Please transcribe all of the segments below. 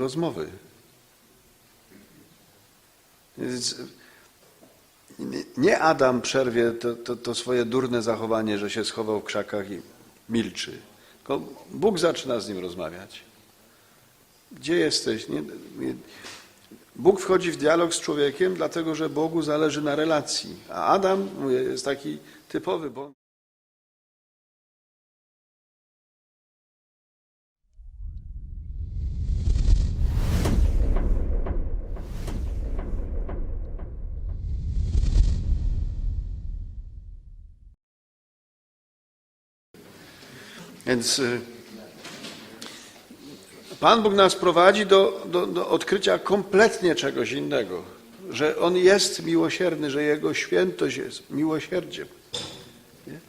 rozmowy. Nie- Adam przerwie to, to, to swoje durne zachowanie, że się schował w krzakach i milczy. Tylko Bóg zaczyna z nim rozmawiać. Gdzie jesteś? Nie, Bóg wchodzi w dialog z człowiekiem, dlatego że Bogu zależy na relacji. A Adam jest taki typowy Bóg. Więc y, Pan Bóg nas prowadzi do, do, do odkrycia kompletnie czegoś innego. Że On jest miłosierny, że Jego świętość jest miłosierdziem. Nie?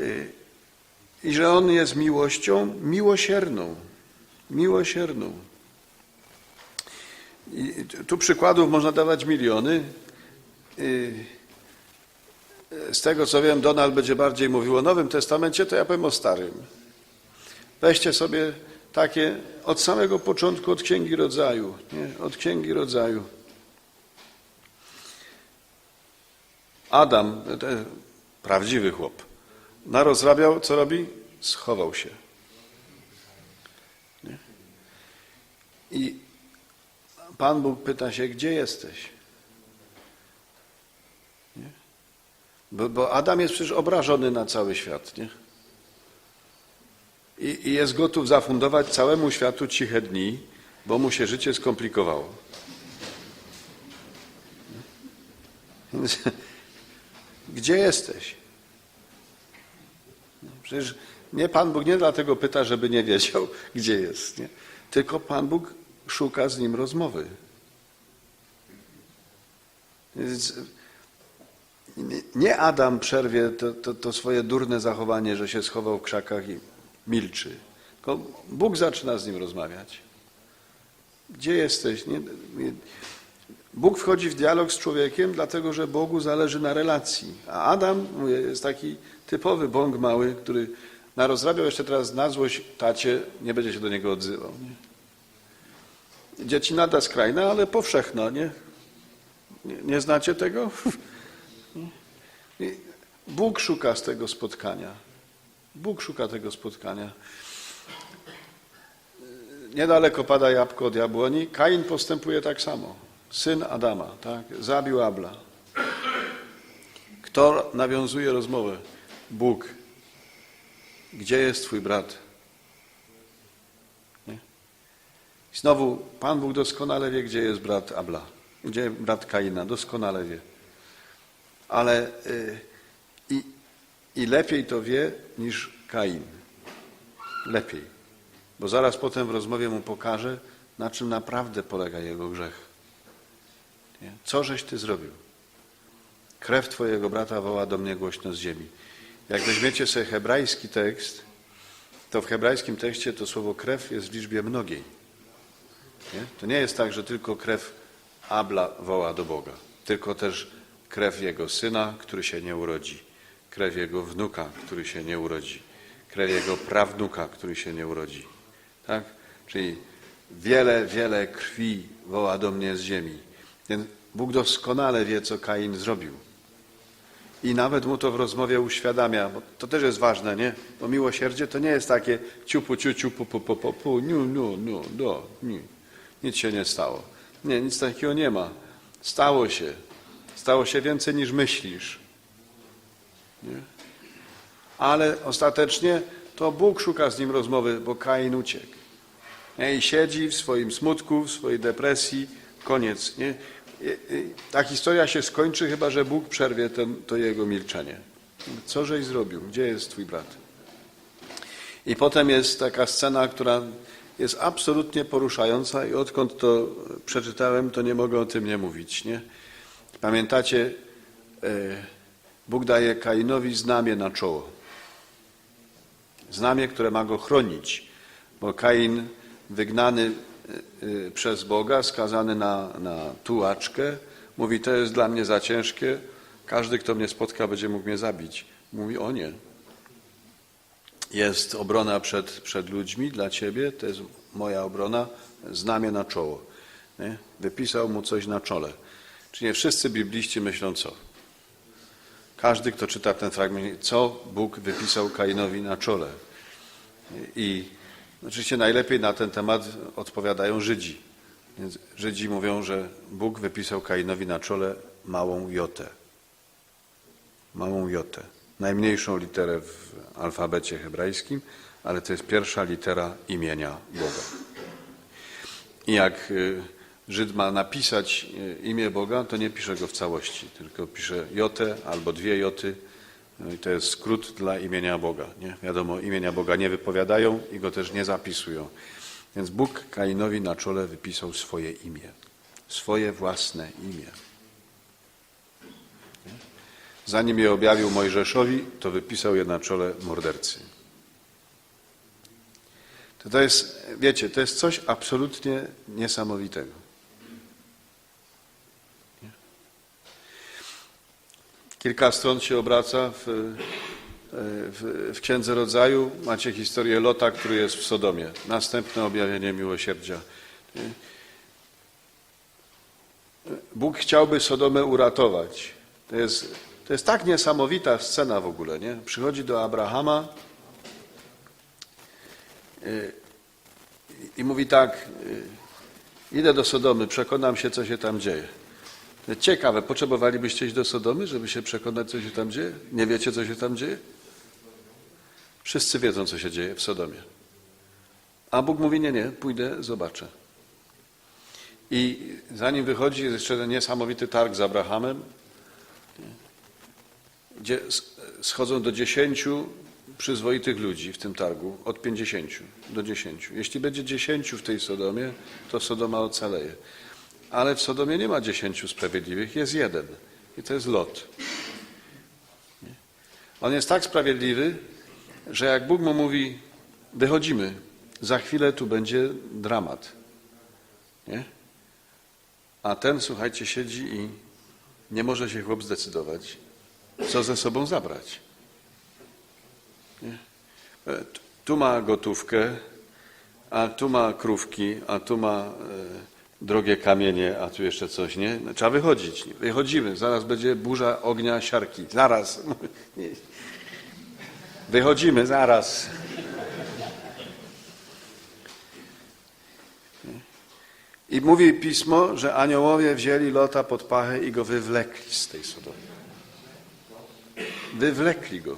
Y, I że On jest miłością miłosierną. Miłosierną. I tu przykładów można dawać miliony. Z tego co wiem, Donald będzie bardziej mówił o Nowym Testamencie, to ja powiem o Starym. Weźcie sobie takie od samego początku, od Księgi Rodzaju. Nie? Od Księgi Rodzaju. Adam, ten prawdziwy chłop, narozrabiał, co robi? Schował się. Nie? I Pan Bóg pyta się, gdzie jesteś? Bo, bo Adam jest przecież obrażony na cały świat, nie? I, I jest gotów zafundować całemu światu ciche dni, bo mu się życie skomplikowało. Gdzie jesteś? Przecież nie Pan Bóg nie dlatego pyta, żeby nie wiedział, gdzie jest, nie? tylko Pan Bóg szuka z nim rozmowy. Więc nie- Adam przerwie to, to, to swoje durne zachowanie, że się schował w krzakach i milczy. Tylko Bóg zaczyna z nim rozmawiać. Gdzie jesteś? Nie, Bóg wchodzi w dialog z człowiekiem, dlatego że Bogu zależy na relacji. A Adam mówię, jest taki typowy bąk mały, który narozrabiał jeszcze teraz na złość tacie, nie będzie się do niego odzywał. Nie? Dziecina skrajna, ale powszechna, nie? Nie, nie znacie tego? Bóg szuka z tego spotkania. Bóg szuka tego spotkania. Niedaleko pada jabłko od jabłoni. Kain postępuje tak samo. Syn Adama, tak? Zabił Abla. Kto nawiązuje rozmowę? Bóg. Gdzie jest twój brat? Nie? Znowu Pan Bóg doskonale wie, gdzie jest brat Abla. Gdzie brat Kaina? Doskonale wie ale y, i, i lepiej to wie niż Kain. Lepiej. Bo zaraz potem w rozmowie mu pokaże, na czym naprawdę polega jego grzech. Nie? Co żeś ty zrobił? Krew twojego brata woła do mnie głośno z ziemi. Jak weźmiecie sobie hebrajski tekst, to w hebrajskim tekście to słowo krew jest w liczbie mnogiej. Nie? To nie jest tak, że tylko krew Abla woła do Boga, tylko też krew jego syna, który się nie urodzi, krew jego wnuka, który się nie urodzi, krew jego prawnuka, który się nie urodzi. Tak? Czyli wiele, wiele krwi woła do mnie z ziemi. Więc Bóg doskonale wie, co Kain zrobił. I nawet mu to w rozmowie uświadamia, bo to też jest ważne, nie? Bo miłosierdzie to nie jest takie ciupu, ciuciu, pu, pu, pu, pu, pu, niu, niu, niu, do, ni. Nic się nie stało. Nie, nic takiego nie ma. Stało się. Stało się więcej niż myślisz. Nie? Ale ostatecznie to Bóg szuka z nim rozmowy, bo Kain uciekł. Nie? I siedzi w swoim smutku, w swojej depresji. Koniec. Nie? Ta historia się skończy, chyba że Bóg przerwie ten, to jego milczenie. Co żeś zrobił? Gdzie jest twój brat? I potem jest taka scena, która jest absolutnie poruszająca i odkąd to przeczytałem, to nie mogę o tym nie mówić. Nie? Pamiętacie, e, Bóg daje Kainowi znamię na czoło. Znamię, które ma go chronić, bo Kain wygnany e, e, przez Boga, skazany na, na tułaczkę, mówi, to jest dla mnie za ciężkie, każdy, kto mnie spotka, będzie mógł mnie zabić. Mówi, o nie. Jest obrona przed, przed ludźmi dla ciebie, to jest moja obrona, znamię na czoło. Nie? Wypisał mu coś na czole. Czy nie wszyscy bibliści myślą co? Każdy, kto czyta ten fragment, co Bóg wypisał Kainowi na czole. I oczywiście najlepiej na ten temat odpowiadają Żydzi. Więc Żydzi mówią, że Bóg wypisał Kainowi na czole małą jotę. Małą jotę. Najmniejszą literę w alfabecie hebrajskim, ale to jest pierwsza litera imienia Boga. I jak y, Żyd ma napisać y, imię Boga, to nie pisze go w całości, tylko pisze jotę albo dwie joty. No i to jest skrót dla imienia Boga. Nie? Wiadomo, imienia Boga nie wypowiadają i go też nie zapisują. Więc Bóg Kainowi na czole wypisał swoje imię. Swoje własne imię. Zanim je objawił Mojżeszowi, to wypisał je na czole mordercy. To, to jest, wiecie, to jest coś absolutnie niesamowitego. Kilka stron się obraca w, w, w Księdze Rodzaju. Macie historię Lota, który jest w Sodomie. Następne objawienie miłosierdzia. Bóg chciałby Sodomę uratować. To jest, to jest tak niesamowita scena w ogóle. Nie? Przychodzi do Abrahama i mówi tak, idę do Sodomy, przekonam się, co się tam dzieje. Ciekawe, potrzebowalibyście iść do Sodomy, żeby się przekonać, co się tam dzieje? Nie wiecie, co się tam dzieje? Wszyscy wiedzą, co się dzieje w Sodomie. A Bóg mówi, nie, nie, pójdę, zobaczę. I zanim wychodzi, jest jeszcze ten niesamowity targ z Abrahamem, gdzie schodzą do dziesięciu przyzwoitych ludzi w tym targu, od pięćdziesięciu do dziesięciu. Jeśli będzie dziesięciu w tej Sodomie, to Sodoma ocaleje. Ale w Sodomie nie ma dziesięciu sprawiedliwych, jest jeden. I to jest Lot. On jest tak sprawiedliwy, że jak Bóg mu mówi, wychodzimy, za chwilę tu będzie dramat. Nie? A ten, słuchajcie, siedzi i nie może się chłop zdecydować, co ze sobą zabrać. Nie? Tu ma gotówkę, a tu ma krówki, a tu ma e, drogie kamienie, a tu jeszcze coś, nie? No, trzeba wychodzić. Wychodzimy, zaraz będzie burza ognia siarki. Zaraz. Wychodzimy, zaraz. I mówi pismo, że aniołowie wzięli Lota pod pachę i go wywlekli z tej Sodomy. Wywlekli go.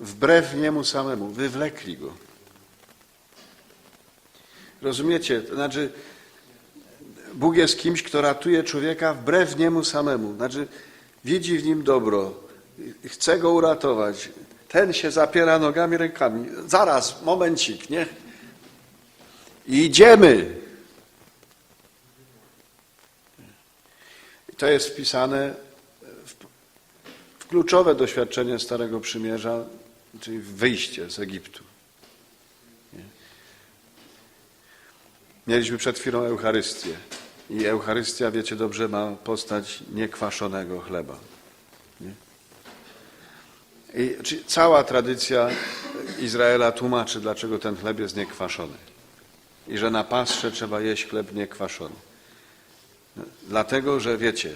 Wbrew niemu samemu. Wywlekli go. Rozumiecie? To znaczy, Bóg jest kimś, kto ratuje człowieka wbrew niemu samemu. Znaczy, widzi w nim dobro, chce go uratować. Ten się zapiera nogami, rękami. Zaraz, momencik, nie? Idziemy. To jest wpisane w, kluczowe doświadczenie Starego Przymierza, czyli wyjście z Egiptu. Mieliśmy przed chwilą Eucharystię. I Eucharystia, wiecie dobrze, ma postać niekwaszonego chleba. Nie? I cała tradycja Izraela tłumaczy, dlaczego ten chleb jest niekwaszony. I że na pastrze trzeba jeść chleb niekwaszony. Dlatego, że wiecie,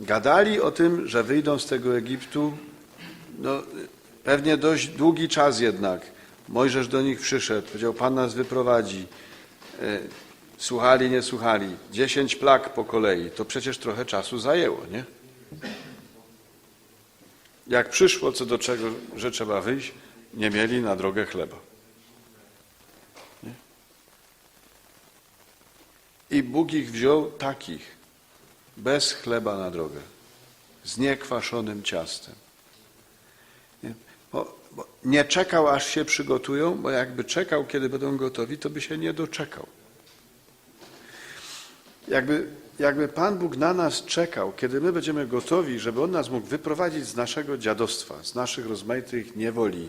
gadali o tym, że wyjdą z tego Egiptu, no, pewnie dość długi czas jednak. Mojżesz do nich przyszedł, powiedział, Pan nas wyprowadzi. Słuchali, nie słuchali. Dziesięć plag po kolei. To przecież trochę czasu zajęło, nie? Jak przyszło co do czego, że trzeba wyjść, nie mieli na drogę chleba. Nie? I Bóg ich wziął takich, bez chleba na drogę, z niekwaszonym ciastem. Nie? Bo, bo nie czekał, aż się przygotują, bo jakby czekał, kiedy będą gotowi, to by się nie doczekał. Jakby, jakby Pan Bóg na nas czekał, kiedy my będziemy gotowi, żeby On nas mógł wyprowadzić z naszego dziadostwa, z naszych rozmaitych niewoli,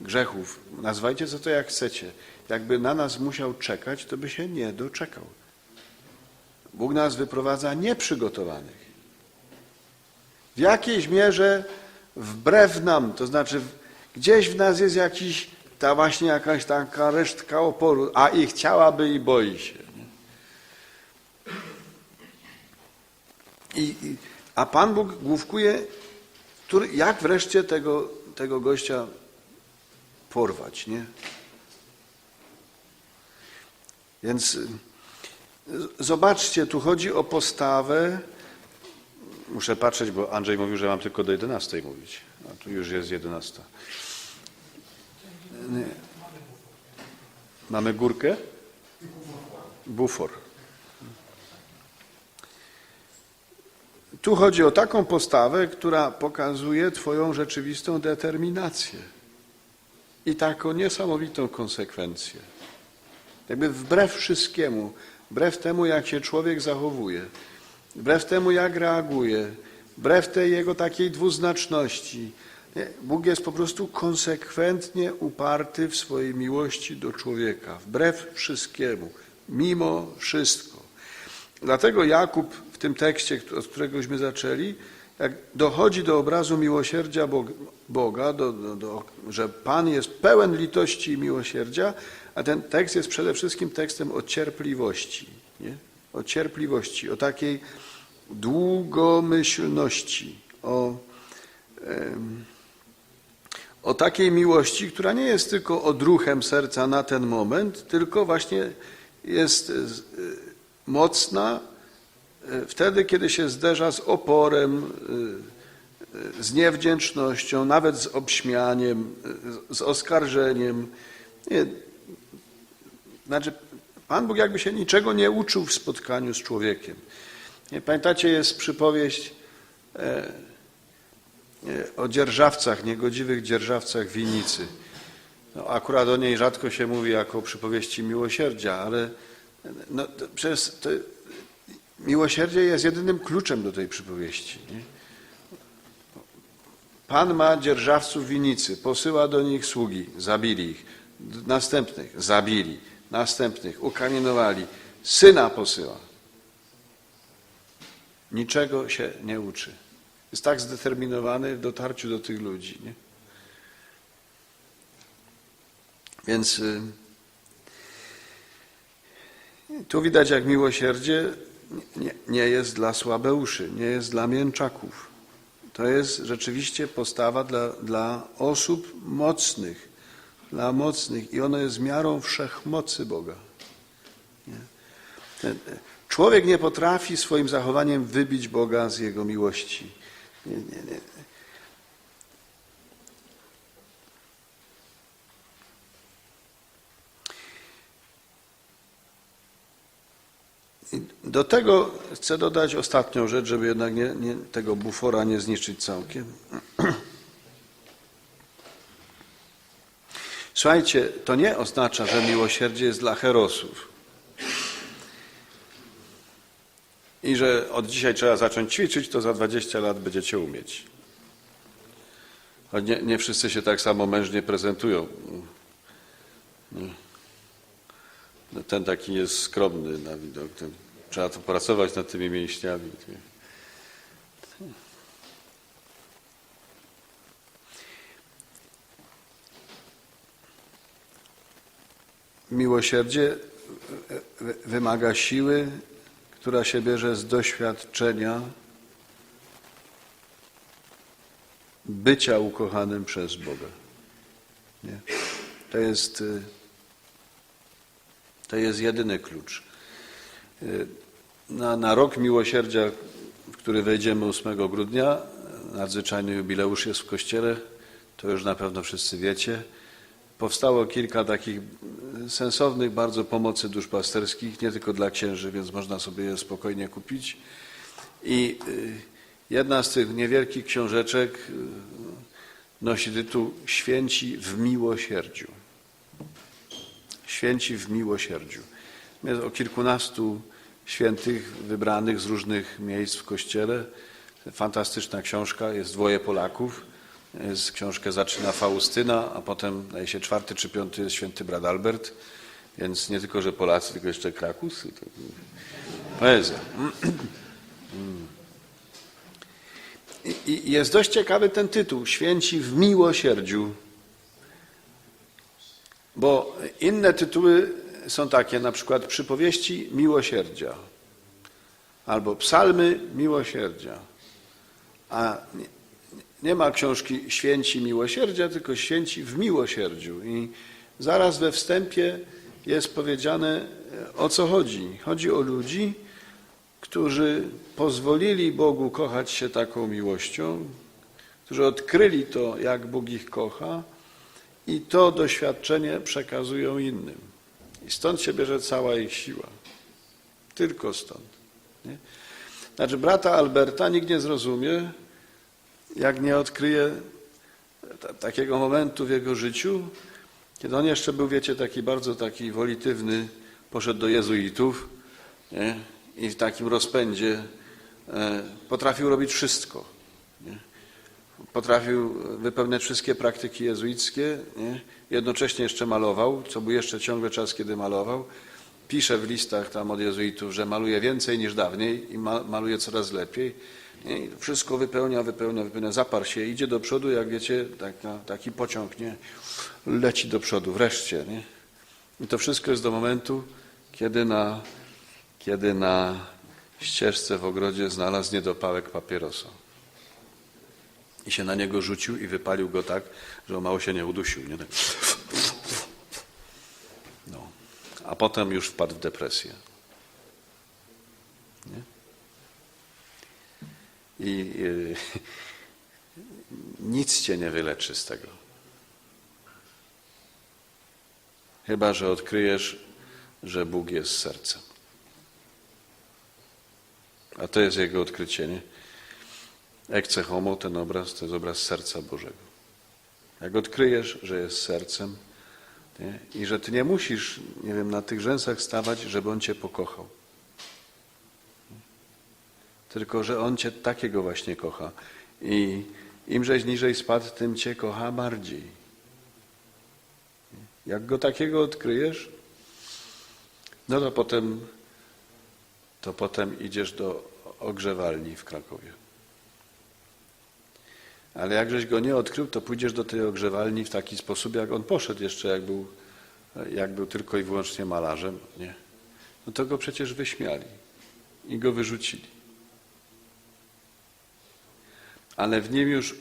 grzechów, nazwajcie co to jak chcecie, jakby na nas musiał czekać, to by się nie doczekał. Bóg nas wyprowadza nieprzygotowanych. W jakiejś mierze wbrew nam, to znaczy gdzieś w nas jest jakiś ta właśnie jakaś taka resztka oporu, a i chciałaby i boi się. I, a Pan Bóg główkuje, który, jak wreszcie tego, tego gościa porwać, nie? Więc y, zobaczcie, tu chodzi o postawę. Muszę patrzeć, bo Andrzej mówił, że mam tylko do 11 mówić. A tu już jest 11. Nie. Mamy górkę? Bufor. Tu chodzi o taką postawę, która pokazuje Twoją rzeczywistą determinację i taką niesamowitą konsekwencję. Jakby wbrew wszystkiemu, wbrew temu, jak się człowiek zachowuje, wbrew temu, jak reaguje, wbrew tej jego takiej dwuznaczności, Bóg jest po prostu konsekwentnie uparty w swojej miłości do człowieka, wbrew wszystkiemu, mimo wszystko. Dlatego Jakub w tym tekście, od któregośmy zaczęli, jak dochodzi do obrazu miłosierdzia Boga, do, do, do, że Pan jest pełen litości i miłosierdzia, a ten tekst jest przede wszystkim tekstem o cierpliwości, nie? o cierpliwości, o takiej długomyślności, o, o takiej miłości, która nie jest tylko odruchem serca na ten moment, tylko właśnie jest mocna e, wtedy, kiedy się zderza z oporem, e, e, z niewdzięcznością, nawet z obśmianiem, z oskarżeniem. Nie, znaczy, Pan Bóg jakby się niczego nie uczył w spotkaniu z człowiekiem. Nie, pamiętacie, jest przypowieść o dzierżawcach, niegodziwych dzierżawcach winnicy. No, akurat o niej rzadko się mówi jako o przypowieści miłosierdzia, ale no, to to, miłosierdzie jest jedynym kluczem do tej przypowieści. Nie? Pan ma dzierżawców winnicy, posyła do nich sługi, zabili ich, następnych zabili, następnych ukamienowali, syna posyła. Niczego się nie uczy. Jest tak zdeterminowany w dotarciu do tych ludzi. Nie? Więc y, tu widać, jak miłosierdzie nie, nie jest dla słabeuszy, nie jest dla mięczaków. To jest rzeczywiście postawa dla, dla osób mocnych, dla mocnych i ono jest miarą wszechmocy Boga. Nie? Człowiek nie potrafi swoim zachowaniem wybić Boga z Jego miłości. Nie, nie, nie. Do tego chcę dodać ostatnią rzecz, żeby jednak nie, nie, tego bufora nie zniszczyć całkiem. Słuchajcie, to nie oznacza, że miłosierdzie jest dla herosów. I że od dzisiaj trzeba zacząć ćwiczyć, to za 20 lat będziecie umieć. Choć nie, nie wszyscy się tak samo mężnie prezentują. Nie. No, Ten taki jest skromny na widok. Ten, trzeba tu pracować nad tymi mięśniami. Miłosierdzie wy- wymaga siły, która się bierze z doświadczenia bycia ukochanym przez Boga. Nie? To jest y, to jest jedyny klucz. Y, Na, na rok miłosierdzia, w który wejdziemy 8 grudnia, nadzwyczajny jubileusz jest w kościele, to już na pewno wszyscy wiecie. Powstało kilka takich sensownych bardzo pomocy duszpasterskich, nie tylko dla księży, więc można sobie je spokojnie kupić. I y, jedna z tych niewielkich książeczek y, nosi tytuł Święci w miłosierdziu. Święci w miłosierdziu. Jest o kilkunastu świętych wybranych z różnych miejsc w kościele. Fantastyczna książka, jest dwoje Polaków. Jest, książkę zaczyna Faustyna, a potem daje się czwarty czy piąty jest święty brat Albert. Więc nie tylko, że Polacy, tylko jeszcze Krakusy. To poezja. I, jest dość ciekawy ten tytuł. Święci w miłosierdziu. Bo inne tytuły są takie, na przykład przypowieści miłosierdzia albo psalmy miłosierdzia. A nie, nie ma książki Święci Miłosierdzia, tylko Święci w Miłosierdziu. I zaraz we wstępie jest powiedziane, o co chodzi. Chodzi o ludzi, którzy pozwolili Bogu kochać się taką miłością, którzy odkryli to, jak Bóg ich kocha i to doświadczenie przekazują innym. I stąd się bierze cała ich siła. Tylko stąd. Nie? Znaczy brata Alberta nikt nie zrozumie, jak nie odkryje ta, takiego momentu w jego życiu, kiedy on jeszcze był, wiecie, taki bardzo taki wolitywny, poszedł do jezuitów nie? i w takim rozpędzie e, potrafił robić wszystko. Nie? Potrafił wypełniać wszystkie praktyki jezuickie, nie? jednocześnie jeszcze malował, co był jeszcze ciągle czas, kiedy malował. Pisze w listach tam od jezuitów, że maluje więcej niż dawniej i ma, maluje coraz lepiej. I wszystko wypełnia, wypełnia, wypełnia. Zaparł się, idzie do przodu, jak wiecie, taka, taki pociąg, nie? leci do przodu, wreszcie. Nie? I to wszystko jest do momentu, kiedy na, kiedy na ścieżce w ogrodzie znalazł niedopałek papierosa. I się na niego rzucił i wypalił go tak, że o mało się nie udusił. Nie? Tak. No. A potem już wpadł w depresję. Nie? I y, nic cię nie wyleczy z tego. Chyba, że odkryjesz, że Bóg jest sercem. A to jest jego odkrycie, nie? Ecce homo, ten obraz, to jest obraz serca Bożego. Jak odkryjesz, że jest sercem nie? i że ty nie musisz, nie wiem, na tych rzęsach stawać, żeby On cię pokochał. Tylko, że On cię takiego właśnie kocha. I im żeś niżej spadł, tym cię kocha bardziej. Jak go takiego odkryjesz, no to potem, to potem idziesz do ogrzewalni w Krakowie. Ale jak żeś go nie odkrył, to pójdziesz do tej ogrzewalni w taki sposób, jak on poszedł jeszcze, jak był, jak był tylko i wyłącznie malarzem. Nie? No to go przecież wyśmiali i go wyrzucili. Ale w nim już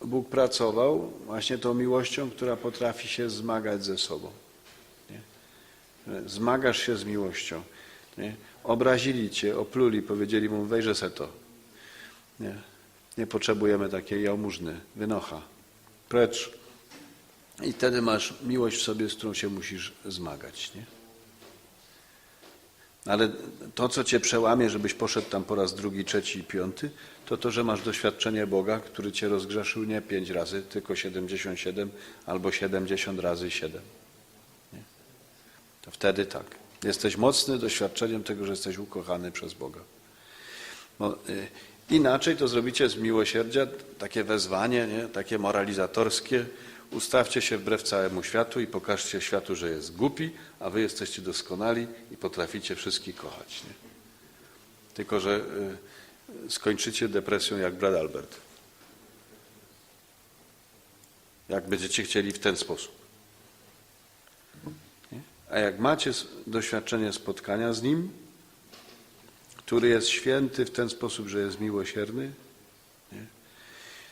Bóg pracował właśnie tą miłością, która potrafi się zmagać ze sobą. Nie? Zmagasz się z miłością. Nie? Obrazili cię, opluli, powiedzieli mu, wejrze se to. Nie? Nie potrzebujemy takiej jałmużny, wynocha. Precz. I wtedy masz miłość w sobie, z którą się musisz zmagać. Nie? Ale to, co cię przełamie, żebyś poszedł tam po raz drugi, trzeci i piąty, to to, że masz doświadczenie Boga, który cię rozgrzeszył nie pięć razy, tylko 77 albo 70 razy 7. Nie? To wtedy tak. Jesteś mocny doświadczeniem tego, że jesteś ukochany przez Boga. Bo, y, Inaczej to zrobicie z miłosierdzia takie wezwanie, nie? takie moralizatorskie. Ustawcie się wbrew całemu światu i pokażcie światu, że jest głupi, a wy jesteście doskonali i potraficie wszystkich kochać. Nie? Tylko, że y, skończycie depresją jak brat Albert. Jak będziecie chcieli w ten sposób. A jak macie doświadczenie spotkania z Nim, który jest święty w ten sposób, że jest miłosierny. Nie?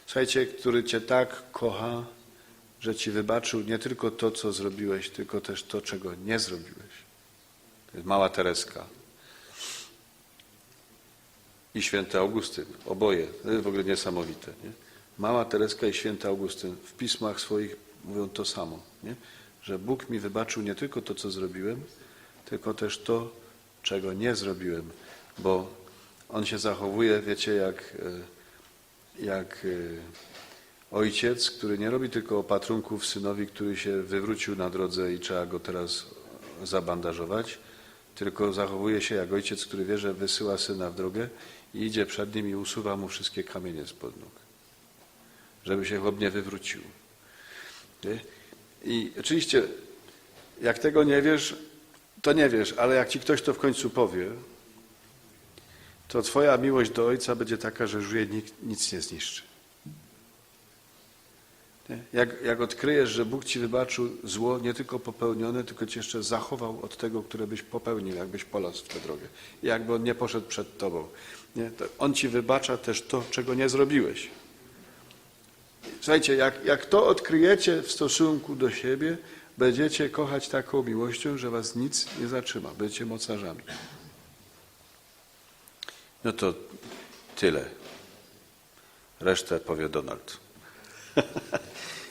Słuchajcie, który Cię tak kocha, że Ci wybaczył nie tylko to, co zrobiłeś, tylko też to, czego nie zrobiłeś. To jest mała Tereska. I święty Augustyn. Oboje. To jest w ogóle niesamowite. Nie? Mała Tereska i święty Augustyn w pismach swoich mówią to samo. Nie? Że Bóg mi wybaczył nie tylko to, co zrobiłem, tylko też to, czego nie zrobiłem bo on się zachowuje, wiecie, jak, e, jak e, ojciec, który nie robi tylko opatrunków synowi, który się wywrócił na drodze i trzeba go teraz zabandażować, tylko zachowuje się jak ojciec, który wie, że wysyła syna w drogę i idzie przed nim i usuwa mu wszystkie kamienie spod nóg, żeby się chłop nie wywrócił. Nie? I oczywiście, jak tego nie wiesz, to nie wiesz, ale jak ci ktoś to w końcu powie, to Twoja miłość do Ojca będzie taka, że już jej nic nie zniszczy. Jak, jak odkryjesz, że Bóg ci wybaczył zło nie tylko popełnione, tylko ci jeszcze zachował od tego, które byś popełnił, jakbyś polasł w tę drogę. Jakby on nie poszedł przed tobą. Nie? To on ci wybacza też to, czego nie zrobiłeś. Słuchajcie, jak, jak to odkryjecie w stosunku do siebie, będziecie kochać taką miłością, że was nic nie zatrzyma. Będziecie mocarzami. No to tyle. Resztę powie Donald.